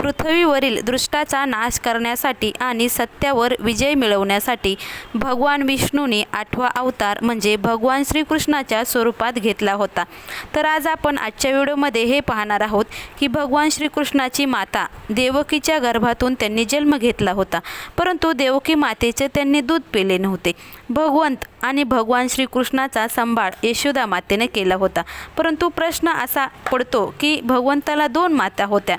पृथ्वीवरील दृष्टाचा नाश करण्यासाठी आणि सत्यावर विजय मिळवण्यासाठी भगवान विष्णूने आठवा अवतार म्हणजे भगवान श्रीकृष्णाच्या स्वरूपात घेतला होता. तर आज आपण आजच्या व्हिडिओमध्ये हे पाहणार आहोत की भगवान श्रीकृष्णाची माता देवकीच्या गर्भातून त्यांनी जन्म घेतला होता. परंतु देवकी मातेचे त्यांनी दूध पिले नव्हते. भगवंत आणि भगवान श्रीकृष्णाचा सांभाळ यशोदा मातेने केला होता. परंतु प्रश्न असा पडतो की भगवंताला दोन माता होत्या.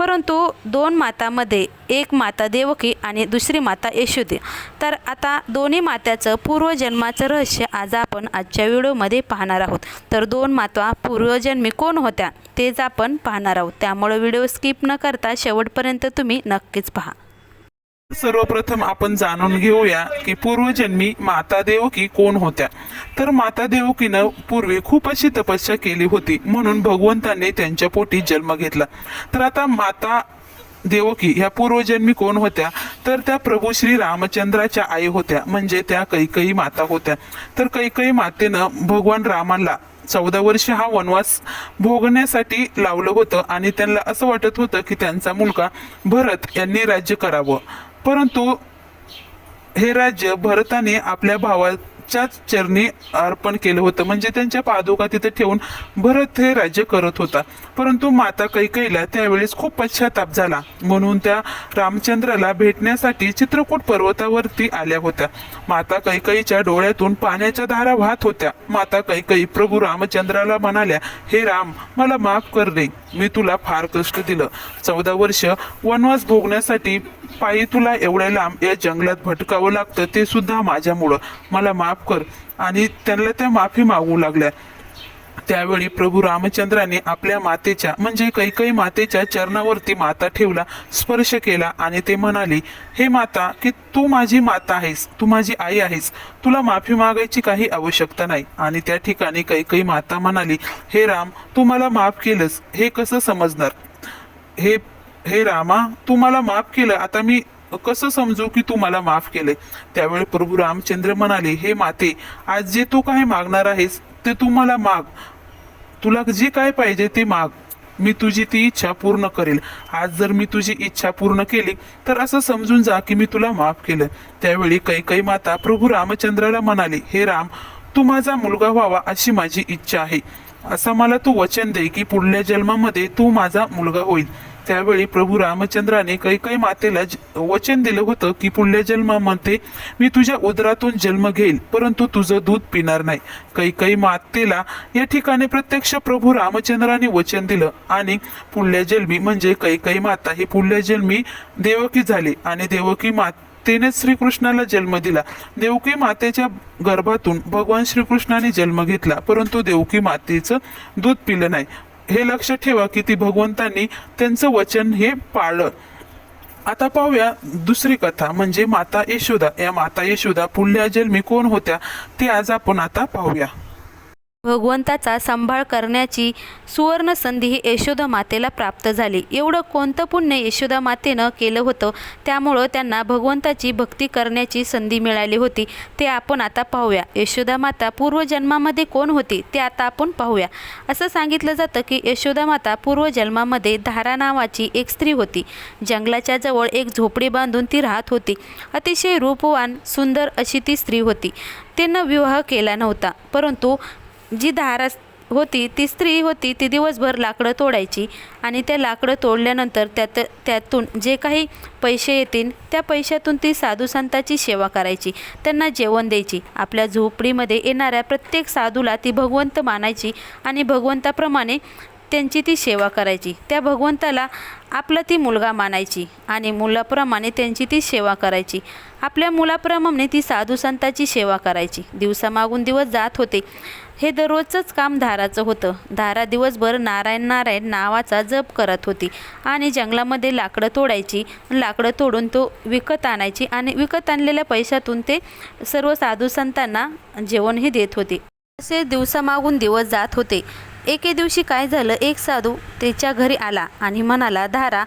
परंतु दोन मातामध्ये एक माता देवकी आणि दुसरी माता यशोदी. तर आता दोन्ही मात्याचं पूर्वजन्माचं रहस्य आज आपण आजच्या व्हिडिओमध्ये पाहणार आहोत. तर दोन माता पूर्वजन्मी कोण होत्या तेच आपण पाहणार आहोत. त्यामुळे व्हिडिओ स्किप न करता शेवटपर्यंत तुम्ही नक्कीच पहा. सर्वप्रथम आपण जाणून घेऊया की पूर्वजन्मी माता देवकी कोण होत्या. तर माता देवकीनं पूर्वी खूप अशी तपस्या केली होती म्हणून भगवंताने त्यांच्या पोटी जन्म घेतला. तर आता माता देवकी ह्या पूर्वजन्मी कोण होत्या? तर त्या प्रभू श्री रामचंद्राच्या आई होत्या म्हणजे त्या कैकई माता होत्या. तर कैकई मातेनं भगवान रामाला चौदा वर्ष हा वनवास भोगण्यासाठी लावलं होतं आणि त्यांना असं वाटत होतं की त्यांचा मुलगा भरत यांनी राज्य करावं. परंतु हे राज्य भरताने आपल्या भावाच्याच चरणी अर्पण केलं होतं. म्हणजे त्यांच्या पादुका तिथे ठेवून भरत हे राज्य करत होता. परंतु माता कैकईला त्यावेळेस खूप पश्चाताप झाला. म्हणून त्या रामचंद्राला भेटण्यासाठी चित्रकूट पर्वतावरती आल्या होत्या. माता कैकईच्या डोळ्यातून पाण्याच्या धारा वाहत होत्या. माता कैकई प्रभू रामचंद्राला म्हणाल्या हे राम मला माफ कर रे. मी तुला फार कष्ट दिलं. चौदा वर्ष वनवास भोगण्यासाठी पायी तुला एवढ्या लांब या जंगलात भटकावं लागतं ते सुद्धा माझ्यामुळं. मला माफ कर. आणि त्यांना त्या माफी मागू लागल्या. त्यावेळी प्रभू रामचंद्राने आपल्या मातेच्या म्हणजे कैकई मातेच्या चरणावरती माता ठेवला स्पर्श केला आणि ते म्हणाले हे माता की तू माझी माता आहेस तू माझी आई आहेस. तुला माफी मागायची काही आवश्यकता नाही. आणि त्या ठिकाणी कैकई माता म्हणाली हे राम तू मला माफ केलंस. हे कसं समजणार? हे हे रामा तू मला माफ केलं. आता मी कसं समजू की तू मला माफ केले? त्यावेळी प्रभू रामचंद्र म्हणाले हे माते आज जे तू काय मागणार आहेस ते तू मला माग. तुला जे काय पाहिजे ते माग. मी तुझी ती इच्छा पूर्ण करेल. आज जर मी तुझी इच्छा पूर्ण केली तर असं समजून जा की मी तुला माफ केलं. त्यावेळी कैकई माता प्रभू रामचंद्राला म्हणाली हे राम तू माझा मुलगा व्हावा अशी माझी इच्छा आहे. असं मला तू वचन दे की पुढल्या जन्मामध्ये तू माझा मुलगा होईल. त्यावेळी प्रभू रामचंद्राने कैकई मातेला वचन दिलं होतं की पुढल्या जन्मामध्ये मी तुझ्या उदरातून जन्म घेईल परंतु तुझं दूध पिणार नाही. कैकई मातेला या ठिकाणी प्रत्यक्ष प्रभू रामचंद्राने वचन दिलं आणि पुढल्या जन्मी म्हणजे कैकई माता ही पुढल्या जन्मी देवकी झाली आणि देवकी मातेने श्रीकृष्णाला जन्म दिला. देवकी मातेच्या गर्भातून भगवान श्रीकृष्णाने जन्म घेतला परंतु देवकी मातेचं दूध पिलं नाही. हे लक्ष ठेवा की ती भगवंतांनी त्यांचं वचन हे पाळलं. आता पाहूया दुसरी कथा म्हणजे माता यशोदा. या माता यशोदा पुढल्या जन्मी कोण होत्या ते आज आपण आता पाहूया. भगवंताचा सांभाळ करण्याची सुवर्ण संधी ही यशोदा मातेला प्राप्त झाली. एवढं कोणतं पुण्य यशोदा मातेनं केलं होतं? त्यामुळं त्यांना भगवंताची भक्ती करण्याची संधी मिळाली होती. ते आपण आता पाहूया. यशोदा माता पूर्वजन्मामध्ये कोण होती? ते आता आपण पाहूया. असं सांगितलं जातं की यशोदा माता पूर्वजन्मामध्ये धारा नावाची एक स्त्री होती. जंगलाच्या जवळ एक झोपडी बांधून ती राहत होती. अतिशय रूपवान सुंदर अशी ती स्त्री होती. तिनं विवाह केला नव्हता. परंतु जी धार होती ती स्त्री होती ती दिवसभर लाकडं तोडायची आणि त्या लाकडं तोडल्यानंतर त्यात त्यातून जे काही पैसे येतील त्या पैशातून ती साधू संतांची सेवा करायची त्यांना जेवण द्यायची. आपल्या झोपडीमध्ये येणाऱ्या प्रत्येक साधूला ती भगवंत मानायची आणि भगवंताप्रमाणे त्यांची ती सेवा करायची. त्या भगवंताला आपला ती मुलगा मानायची आणि मुलाप्रमाणे त्यांची ती सेवा करायची. आपल्या मुलाप्रमाणे ती साधू संतांची सेवा करायची. दिवसामागून दिवस जात होते. हे दररोजचंच काम धाराचं होतं. धारा दिवसभर नारायण नारायण नावाचा जप करत होती आणि जंगलामध्ये लाकडं तोडायची लाकडं तोडून तो विकत आणायची आणि विकत आणलेल्या पैशातून ते सर्व साधू संतांना जेवणही देत होते. असे दिवसामागून दिवस जात होते. एके दिवशी काय झालं? एक साधू त्याच्या घरी आला आणि म्हणाला धारा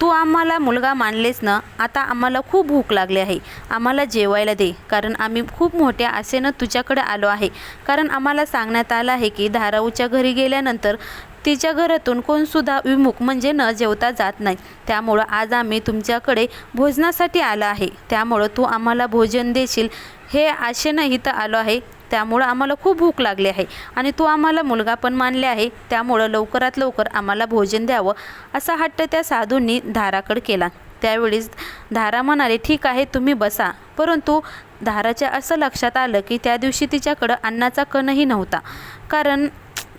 तू आम्हाला मुलगा मानलेस ना आता आम्हाला खूप भूक लागली आहे. आम्हाला जेवायला दे कारण आम्ही खूप मोठ्या आशेनं तुझ्याकडे आलो आहे. कारण आम्हाला सांगण्यात आलं आहे की धाराऊच्या घरी गेल्यानंतर तिच्या घरातून कोणसुद्धा विमुख म्हणजे न जेवता जात नाही. त्यामुळं आज आम्ही तुमच्याकडे भोजनासाठी आलो आहे. त्यामुळं तू आम्हाला भोजन देशील हे आशेनं इथं आलो आहे. त्यामुळं आम्हाला खूप भूक लागली आहे. आणि तू आम्हाला मुलगा पण मानले आहे. त्यामुळं लवकरात लवकर आम्हाला भोजन द्यावं असा हट्ट त्या साधूंनी धाराकड केला. त्यावेळीच धारा म्हणाले ठीक आहे तुम्ही बसा. परंतु धाराच्या असं लक्षात आलं की त्या दिवशी तिच्याकडं अन्नाचा कणही नव्हता. कारण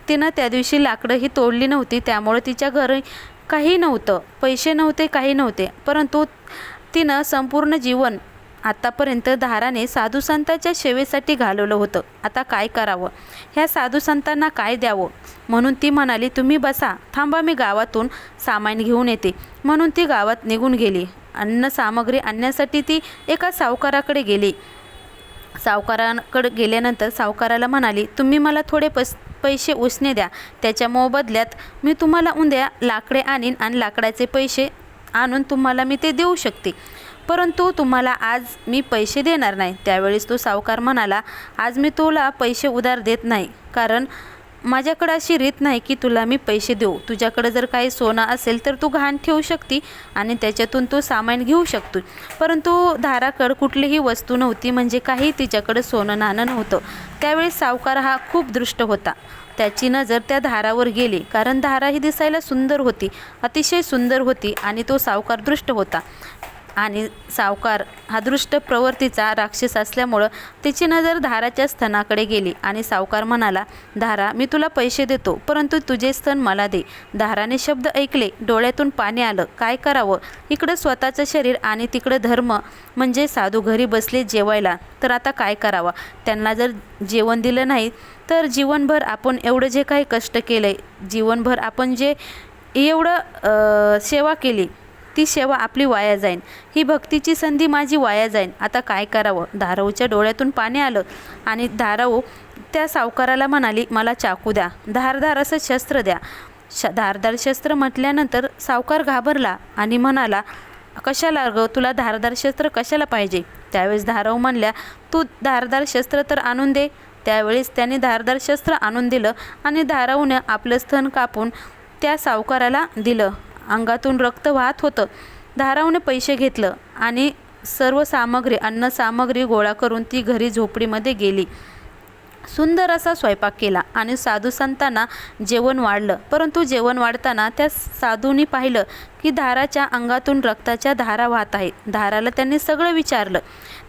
तिनं त्या दिवशी लाकडंही तोडली नव्हती. त्यामुळं तिच्या घरी काही नव्हतं. पैसे नव्हते काही नव्हते. परंतु तिनं संपूर्ण जीवन आत्तापर्यंत धाराने साधू संतांच्या सेवेसाठी घालवलं होतं. आता काय करावं? ह्या साधू संतांना काय द्यावं? म्हणून ती म्हणाली तुम्ही बसा. थांबा मी गावातून सामान घेऊन येते. म्हणून ती गावात निघून गेली. अन्न सामग्री आणण्यासाठी ती एका सावकाराकडे गेली. सावकाराकडे गेल्यानंतर सावकाराला म्हणाली तुम्ही मला थोडे पस पैसे उसने द्या. त्याच्या मोबदल्यात मी तुम्हाला उद्या लाकडे आणीन आणि लाकडाचे पैसे आणून तुम्हाला मी ते देऊ शकते. परंतु तुम्हाला आज मी पैसे देणार नाही. त्यावेळेस तो सावकार म्हणाला आज मी तुला पैसे उधार देत नाही. कारण माझ्याकडं अशी रीत नाही की तुला मी पैसे देऊ. तुझ्याकडं जर काही सोनं असेल तर तू घाण ठेवू शकते आणि त्याच्यातून तू सामान घेऊ शकतो परंतु धाराकडं कुठलीही वस्तू नव्हती म्हणजे काही तिच्याकडं सोनं नाणं नव्हतं. त्यावेळेस सावकार हा खूप दृष्ट होता. त्याची नजर त्या धारावर गेली. कारण धारा ही दिसायला सुंदर होती. अतिशय सुंदर होती आणि तो सावकार दृष्ट होता. आणि सावकार हा दृष्ट प्रवृत्तीचा राक्षस असल्यामुळं तिची नजर धाराच्या स्तनाकडे गेली आणि सावकार म्हणाला धारा मी तुला पैसे देतो परंतु तुझे स्तन मला दे. धाराने शब्द ऐकले डोळ्यातून पाणी आलं. काय करावं? इकडं स्वतःचं शरीर आणि तिकडं धर्म म्हणजे साधू घरी बसले जेवायला तर आता काय करावं? त्यांना जर जेवण दिलं नाही तर जीवनभर आपण एवढं जे काही कष्ट केलं आहे जीवनभर आपण जे एवढं सेवा केली ती सेवा आपली वाया जाईन. ही भक्तीची संधी माझी वाया जाईन. आता काय करावं? धाराऊच्या डोळ्यातून पाणी आलं आणि धाराऊ त्या सावकाराला म्हणाली मला चाकू द्या. धारधार असं शस्त्र द्या. श धारदार शस्त्र म्हटल्यानंतर सावकार घाबरला आणि म्हणाला कशाला ग? तुला धारदार शस्त्र कशाला पाहिजे? त्यावेळेस धाराऊ म्हणल्या तू धारदार शस्त्र तर आणून दे. त्यावेळेस त्याने धारदार शस्त्र आणून दिलं आणि धाराऊनं आपलं स्तन कापून त्या सावकाराला दिलं. अंगातून रक्त वाहत होतं. धारावने पैसे घेतलं आणि सर्व सामग्री अन्न सामग्री गोळा करून ती घरी झोपडीमध्ये गेली. सुंदर असा स्वयंपाक केला आणि साधू संतांना जेवण वाढलं. परंतु जेवण वाढताना त्या साधूंनी पाहिलं की धाराच्या अंगातून रक्ताच्या धारा वाहत आहेत धाराला त्यांनी सगळं विचारलं.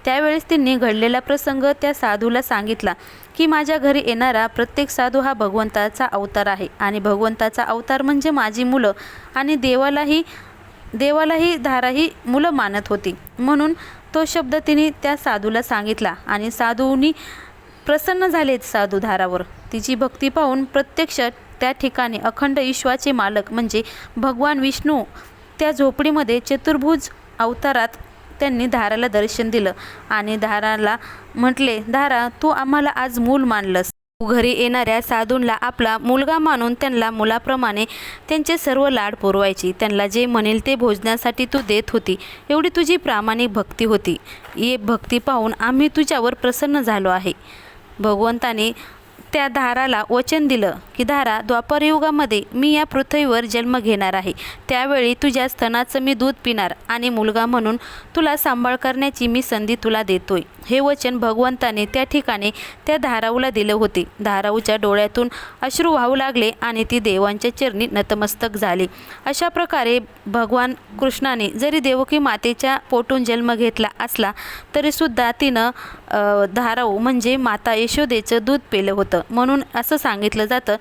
त्यावेळेस त्यांनी घडलेला प्रसंग त्या साधूला सांगितला की माझ्या घरी येणारा प्रत्येक साधू हा भगवंताचा अवतार आहे आणि भगवंताचा अवतार म्हणजे माझी मुलं आणि देवालाही देवालाही धारा ही मुलं मानत होती. म्हणून तो शब्द तिने त्या साधूला सांगितला आणि साधूनी प्रसन्न झालेत साधू धारावर तिची भक्ती पाहून प्रत्यक्ष त्या ठिकाणी अखंड विश्वाचे मालक म्हणजे भगवान विष्णू त्या झोपडीमध्ये चतुर्भुज अवतारात त्यांनी धाराला दर्शन दिलं आणि धाराला म्हटले धारा तू आम्हाला आज मूल मानलंस. तू घरी येणाऱ्या साधूंला आपला मुलगा मानून त्यांना मुलाप्रमाणे त्यांचे सर्व लाड पुरवायची. त्यांना जे म्हणेल ते भोजनासाठी तू देत होती. एवढी तुझी प्रामाणिक भक्ती होती. ये भक्ती पाहून आम्ही तुझ्यावर प्रसन्न झालो आहे. भगवंताने त्या धाराला वचन दिलं की धारा द्वापरयुगामध्ये मी या पृथ्वीवर जन्म घेणार आहे. त्यावेळी तुझ्या स्तनाचं मी दूध पिणार आणि मुलगा म्हणून तुला सांभाळ करण्याची मी संधी तुला देतोय. हे वचन भगवंताने त्या ठिकाणी त्या धाराऊला दिलं होते. धाराऊच्या डोळ्यातून अश्रू वाहू लागले आणि ती देवांच्या चरणी नतमस्तक झाली. अशा प्रकारे भगवान कृष्णाने जरी देवकी मातेच्या पोटून जन्म घेतला असला तरीसुद्धा तिनं धाराऊ म्हणजे माता यशोदेचं दूध पेलं होतं. म्हणून असं सांगितलं जातं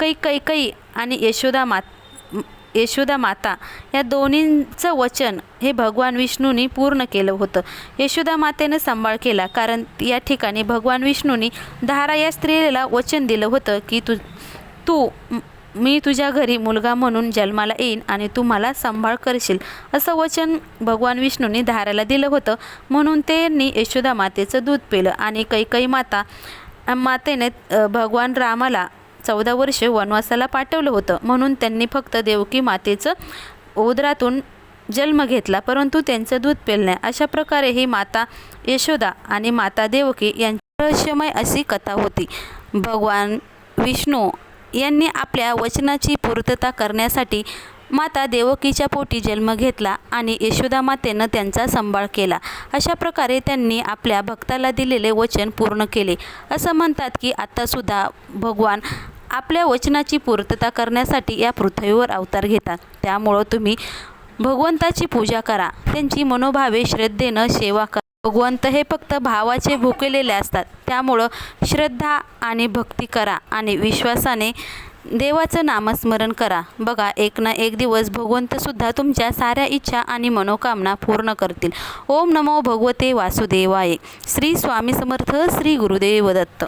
कै कै कै आणि यशोदा मात यशोदा माता या दोन्हींचं वचन हे भगवान विष्णूंनी पूर्ण केलं होतं. यशोदा मातेनं सांभाळ केला कारण या ठिकाणी भगवान विष्णूंनी धारा या स्त्रीला वचन दिलं होतं की तू तू मी तुझ्या घरी मुलगा म्हणून जन्माला येईन आणि तू मला सांभाळ करशील. असं वचन भगवान विष्णूंनी धाराला दिलं होतं. म्हणून त्यांनी यशोदा मातेचं दूध पिलं आणि कैकई माता मातेने भगवान रामाला चौदा वर्ष वनवासाला पाठवलं होतं. म्हणून त्यांनी फक्त देवकी मातेचं उदरातून जन्म घेतला परंतु त्यांचं दूध पेलं नाही. अशा प्रकारे ही माता यशोदा आणि माता देवकी यांची रहस्यमय अशी कथा होती. भगवान विष्णू यांनी आपल्या वचनाची पूर्तता करण्यासाठी माता देवकीच्या पोटी जन्म घेतला आणि यशोदा मातेनं त्यांचा सांभाळ केला. अशा प्रकारे त्यांनी आपल्या भक्ताला दिलेले वचन पूर्ण केले. असं म्हणतात की आत्तासुद्धा भगवान आपल्या वचनाची पूर्तता करण्यासाठी या पृथ्वीवर अवतार घेतात. त्यामुळं तुम्ही भगवंताची पूजा करा. त्यांची मनोभावे श्रद्धेनं सेवा करा. भगवंत हे फक्त भावाचे भुकेलेले असतात. त्यामुळं श्रद्धा आणि भक्ती करा आणि विश्वासाने देवाचं नामस्मरण करा. बघा एक ना एक दिवस भगवंतसुद्धा तुमच्या साऱ्या इच्छा आणि मनोकामना पूर्ण करतील. ओम नमो भगवते वासुदेवाय. श्री स्वामी समर्थ श्री गुरुदेव दत्त.